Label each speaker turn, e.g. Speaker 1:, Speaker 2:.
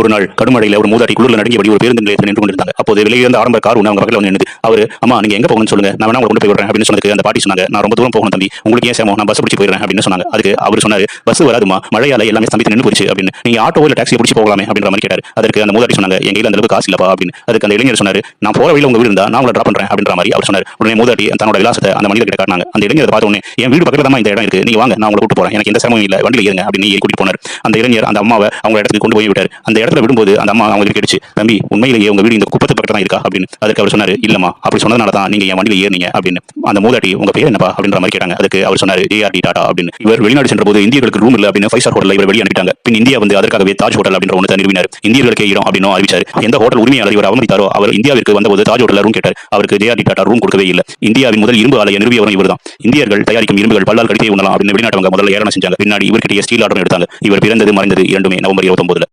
Speaker 1: ஒரு நாள் கடுமழையில ஒரு மூதாட்டி குளிர்ல நடுங்கியபடி ஒரு பேருந்து நிலையத்தில் நின்று கொண்டிருந்தாங்க. அப்போது வெளியே இருந்த ஆரம்ப கார் ஒன்று அவங்க பக்கத்தில் வந்து நின்று அவர் அம்மா நீங்க எங்க போகணும்னு சொல்லுங்க. நான் வேணா கொண்டு போய் விடுறேன் அப்படின்னு சொன்னதுக்கு அந்த பாட்டி சொன்னாங்க. நான் ரொம்ப தூரம் போகணும் தம்பி. உங்களுக்கு ஏன் சேமோ நான் பஸ் பிடிச்சி போயிடுறேன் அப்படின்னு சொன்னாங்க. அதுக்கு அவர் சொன்னார் பஸ் வராதுமா மழையால எல்லாமே ஸ்தம்பித்து நின்று போச்சு அப்படின்னு. நீங்க ஆட்டோ இல்ல டாக்ஸி பிடிச்சி போகலாமே அப்படின்ற மாதிரி கேட்டார். அதுக்கு அந்த மூதாட்டி சொன்னாங்க எங்க அந்த அளவுக்கு காசு இல்லப்பா அப்படின்னு. அதுக்கு அந்த இளைஞர் சொன்னார் நான் போற வழியில உங்க வீடு நான் உங்களை ட்ராப் பண்றேன் அப்படின்ற மாதிரி அவர் சொன்னார். உடனே மூதாட்டி தன்னோட விலாசத்தை அந்த மனிதர் கிட்ட காட்டினாங்க. அந்த இளைஞர் பார்த்த உடனே என் வீடு பக்கத்துல தான் இந்த இடம் இருக்கு. நீ வாங்க நான் உங்களை கூட்டு போறேன். எனக்கு எந்த சிரமமும் இல்ல. வண்டியில் ஏறுங்க அப்படின்னு கூட்டிட்டு போனார். அந்த இளைஞர் அந்த அம்மாவை அவங்க இடத்துக்கு கொண்டு போய் விட்டார். அந்த இடத்துல விடும்போது அந்த அம்மா அவங்க கேட்டுச்சு தம்பி உண்மையிலேயே உங்க வீடு இந்த குப்பத்து பக்கத்தில் தான் இருக்கா? அப்படின்னு. அதுக்கு அவர் சொன்னாரு இல்லம்மா அப்படி சொன்னதுனால தான் நீங்க என் வண்டியில் ஏறினீங்க. அப்படின்னு. அந்த மூதாட்டி உங்க பேர் என்னப்பா? அப்படின்ற மாதிரி கேட்டாங்க. அதுக்கு அவர் சொன்னாரு ஏஆர்டி டாடா அப்படின்னு. இவர் வெளிநாடு சென்ற போது இந்தியர்களுக்கு ரூம் இல்லை அப்படின்னு ஃபைவ் ஸ்டார் ஹோட்டல் இவர் வெளியே அனுப்பிட்டாங்க. பின் இந்தியா வந்து அதற்காகவே தாஜ் ஹோட்டல் அப்படின்ற ஒன்று நிறுவினார். இந்தியர்களுக்கே இடம் அப்படின்னு அறிவிச்சார். எந்த ஹோட்டல் உரிமையாளர் இவர் அவமதித்தாரோ அவர் இந்தியாவிற்கு வந்தபோது தாஜ் ஹோட்டல் ரூம் கேட்டார். அவருக்கு ஜேஆர்டி டாடா ரூம் கொடுக்கவே இல்லை. இந்தியாவின் முதல் இரும்பு ஆலையை நிறுவியவரும் இவர்தான். இந்தியர்கள் தயாரிக்கும் இரும்புகள் பல்லால் கடித்தே உண்ணலாம் அப்படின்னு வெளிநாட்டவங்க முதல்ல ஏறணும் செஞ்சாங்க. பின்னாடி இவர்கிட்ட ஸ்டீல் ஆர்டர் எடுத்தாங்க. இவர் பிறந்தது மறைந்தது இரண்டுமே நவம்பர் இருபத்தொன்பதுல